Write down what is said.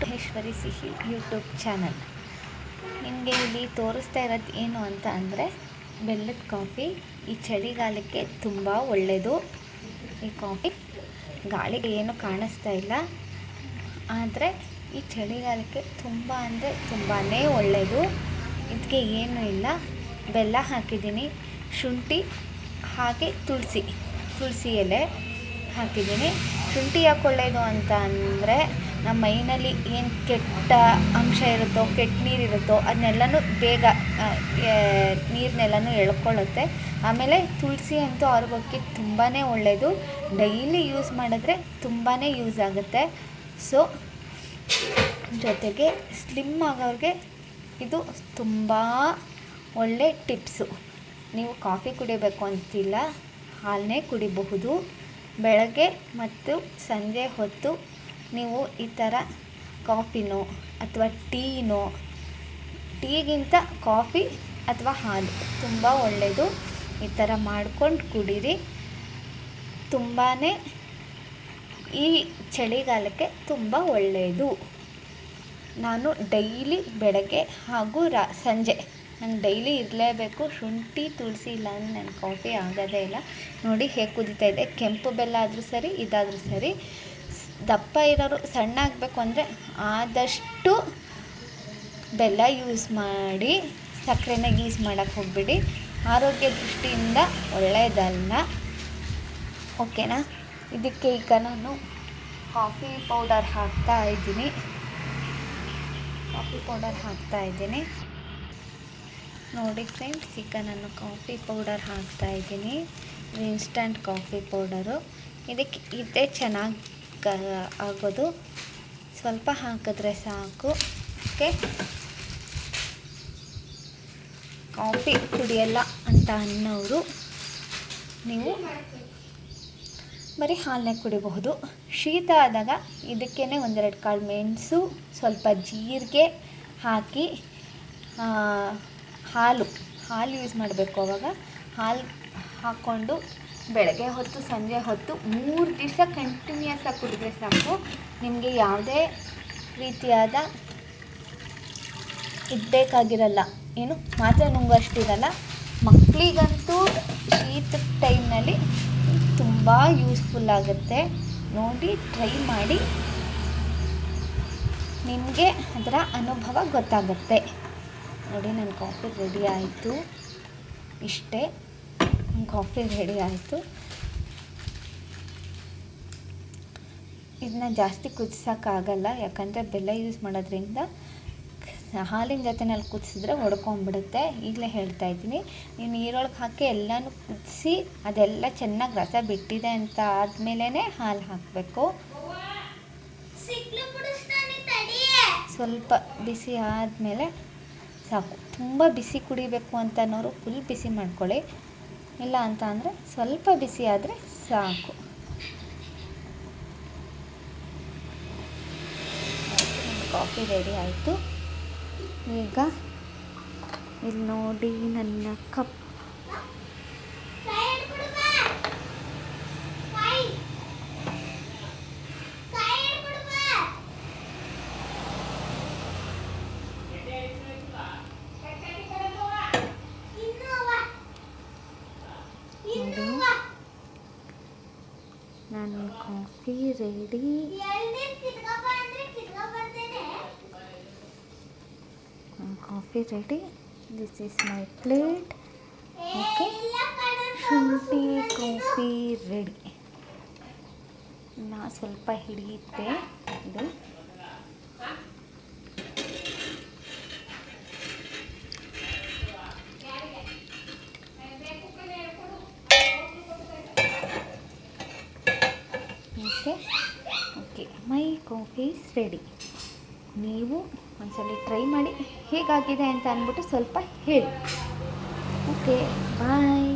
ಮಹೇಶ್ವರಿ ಸಿಹಿ YouTube channel. ನಿಮಗೆ ಇಲ್ಲಿ ತೋರಿಸ್ತಾ ಇರೋದು ಏನು ಅಂತ ಅಂದರೆ ಬೆಲ್ಲದ ಕಾಫಿ. ಈ ಚಳಿಗಾಲಕ್ಕೆ ತುಂಬ ಒಳ್ಳೆಯದು ಈ ಕಾಫಿ ಗಾಳಿಗೆ ಏನು ಕಾಣಿಸ್ತಾ ಇಲ್ಲ. ಆದರೆ ಈ ಚಳಿಗಾಲಕ್ಕೆ ತುಂಬ ಅಂದರೆ ತುಂಬಾ ಒಳ್ಳೆಯದು ಇದಕ್ಕೆ ಏನೂ ಇಲ್ಲ. ಬೆಲ್ಲ ಹಾಕಿದ್ದೀನಿ. ಶುಂಠಿ, ಹಾಗೆ ತುಳಸಿ ತುಳಸಿ ಎಲೆ ಹಾಕಿದ್ದೀನಿ. ಶುಂಠಿ ಯಾಕೆ ಒಳ್ಳೆಯದು ಅಂತ ಅಂದರೆ ನಮ್ಮ ಮೈನಲ್ಲಿ ಏನು ಕೆಟ್ಟ ಅಂಶ ಇರುತ್ತೋ, ಕೆಟ್ಟ ನೀರಿರುತ್ತೋ ಅದನ್ನೆಲ್ಲನೂ ಬೇಗ ನೀರನ್ನೆಲ್ಲನೂ ಎಳ್ಕೊಳ್ಳುತ್ತೆ. ಆಮೇಲೆ ತುಳಸಿ ಅಂತೂ ಆರೋಗ್ಯಕ್ಕೆ ತುಂಬಾ ಒಳ್ಳೆಯದು ಡೈಲಿ ಯೂಸ್ ಮಾಡಿದ್ರೆ ತುಂಬಾ ಯೂಸ್ ಆಗುತ್ತೆ. ಸೊ, ಜೊತೆಗೆ ಸ್ಲಿಮ್ ಆಗೋರಿಗೆ ಇದು ತುಂಬ ಒಳ್ಳೆ ಟಿಪ್ಸು. ನೀವು ಕಾಫಿ ಕುಡಿಬೇಕು ಅಂತಿಲ್ಲ ಹಾಲನ್ನೇ ಕುಡಿಬಹುದು. ಬೆಳಗ್ಗೆ ಮತ್ತು ಸಂಜೆ ಹೊತ್ತು ನೀವು ಈ ಥರ ಕಾಫಿನೋ ಅಥವಾ ಟೀನೋ, ಟೀಗಿಂತ ಕಾಫಿ ಅಥವಾ ಹಾಲು ತುಂಬ ಒಳ್ಳೆಯದು. ಈ ಥರ ಮಾಡ್ಕೊಂಡು ಕುಡೀರಿ. ತುಂಬಾ ಈ ಚಳಿಗಾಲಕ್ಕೆ ತುಂಬ ಒಳ್ಳೆಯದು. ನಾನು ಡೈಲಿ ಬೆಳಗ್ಗೆ ಹಾಗೂ ರಾ, ಸಂಜೆ ನಂಗೆ ಡೈಲಿ ಇರಲೇಬೇಕು. ಶುಂಠಿ, ತುಳಸಿ ಇಲ್ಲ ಅಂದರೆ ನನ್ನ ಕಾಫಿ ಆಗೋದೇ ಇಲ್ಲ. ನೋಡಿ ಹೇಗೆ ಕುದೀತಾ ಇದೆ. ಕೆಂಪು ಬೆಲ್ಲ ಆದರೂ ಸರಿ, ಇದಾದರೂ ಸರಿ. ದಪ್ಪ ಇರೋರು ಸಣ್ಣ ಆಗಬೇಕು ಅಂದರೆ ಆದಷ್ಟು ಬೆಲ್ಲ ಯೂಸ್ ಮಾಡಿ ಸಕ್ಕರೆನ ಯೂಸ್ ಮಾಡೋಕ್ಕೆ ಹೋಗ್ಬಿಡಿ. ಆರೋಗ್ಯ ದೃಷ್ಟಿಯಿಂದ ಒಳ್ಳೆಯದಲ್ಲ. ಓಕೆನಾ? ಇದಕ್ಕೆ ಈಗ ನಾನು ಕಾಫಿ ಪೌಡರ್ ಹಾಕ್ತಾ ಇದ್ದೀನಿ. ಕಾಫಿ ಪೌಡರ್ ಹಾಕ್ತಾ ಇದ್ದೀನಿ. ನೋಡಿ ಫ್ರೆಂಡ್ಸ್, ಈಗ ನಾನು ಕಾಫಿ ಪೌಡರ್ ಹಾಕ್ತಾ ಇದ್ದೀನಿ. Instant coffee powder. ಇದಕ್ಕೆ ಇದೇ ಚೆನ್ನಾಗಿ ಆಗೋದು. ಸ್ವಲ್ಪ ಹಾಕಿದ್ರೆ ಸಾಕು. ಓಕೆ? ಕಾಫಿ ಕುಡಿಯಲ್ಲ ಅಂತ ಅನ್ನೋರು ನೀವು ಬರೀ ಹಾಲನ್ನೇ ಕುಡಿಬಹುದು. ಶೀತ ಆದಾಗ ಇದಕ್ಕೇ ಒಂದೆರಡು ಕಾಳು ಮೆಣಸು, ಸ್ವಲ್ಪ ಜೀರಿಗೆ ಹಾಕಿ ಹಾಲು. ಹಾಲು ಯೂಸ್ ಮಾಡಬೇಕು ಅವಾಗ. ಹಾಲು ಹಾಕ್ಕೊಂಡು ಬೆಳಗ್ಗೆ ಹೊತ್ತು, ಸಂಜೆ ಹೊತ್ತು ಮೂರು ದಿವಸ ಕಂಟಿನ್ಯೂಸ್ ಆಗಿ ಕುಡಿದ್ರೆ ಸಾಕು. ನಿಮಗೆ ಯಾವುದೇ ರೀತಿಯಾದ ಇದು ಬೇಕಾಗಿರಲ್ಲ ಏನು? ಮಾತ್ರೆ ನುಂಗುವಷ್ಟಿರಲ್ಲ ಮಕ್ಕಳಿಗಂತೂ ಶೀತದ ಟೈಮ್ನಲ್ಲಿ ತುಂಬ ಯೂಸ್ಫುಲ್ ಆಗುತ್ತೆ. ನೋಡಿ ಟ್ರೈ ಮಾಡಿ. ನಿಮಗೆ ಅದರ ಅನುಭವ ಗೊತ್ತಾಗುತ್ತೆ. ನೋಡಿ ನನ್ನ ಕಾಫಿ ರೆಡಿ ಆಯಿತು. ಇಷ್ಟೇ. ಕಾಫಿ ರೆಡಿ ಆಯಿತು. ಇದನ್ನ ಜಾಸ್ತಿ ಕುದಿಸೋಕ್ಕಾಗಲ್ಲ, ಯಾಕಂದರೆ ಬೆಲ್ಲ ಯೂಸ್ ಮಾಡೋದ್ರಿಂದ ಹಾಲಿನ ಜೊತೆನಲ್ಲಿ ಕುದಿಸಿದ್ರೆ ಒಡ್ಕೊಂಬಿಡುತ್ತೆ ಈಗಲೇ ಹೇಳ್ತಾ ಇದ್ದೀನಿ ನೀವು ನೀರೊಳಗೆ ಹಾಕಿ ಎಲ್ಲನೂ ಕುದಿಸಿ ಅದೆಲ್ಲ ಚೆನ್ನಾಗಿ ರಸ ಬಿಟ್ಟಿದೆ ಅಂತ ಆದಮೇಲೆ ಹಾಲು ಹಾಕಬೇಕು. ಸ್ವಲ್ಪ ಬಿಸಿ ಆದಮೇಲೆ ಸಾಕು. ತುಂಬ ಬಿಸಿ ಕುಡಿಬೇಕು ಅಂತ ಅನ್ನೋರು ಫುಲ್ ಬಿಸಿ ಮಾಡ್ಕೊಳ್ಳಿ. ಇಲ್ಲ ಅಂತ ಅಂದರೆ ಸ್ವಲ್ಪ ಬಿಸಿ ಆದರೆ ಸಾಕು. ಕಾಫಿ ರೆಡಿ ಆಯಿತು. ಈಗ ಇಲ್ಲಿ ನೋಡಿ ನನ್ನ ಕಪ್ ನನ್ನ coffee ready coffee ready this is my plate okay ಶುಂಠಿ ಕಾಫಿ ರೆಡಿ ನಾ ಸ್ವಲ್ಪ ಹಿಡಿಯುತ್ತೆ. ಇದು. Okay? Okay, my coffee is ready. ನೀವು ಒಂದ್ಸಲ ಟ್ರೈ ಮಾಡಿ ಹೇಗಾಗಿದೆ ಅಂತ ಅಂದ್ಬಿಟ್ಟು ಸ್ವಲ್ಪ ಹೇಳಿ. Okay, bye.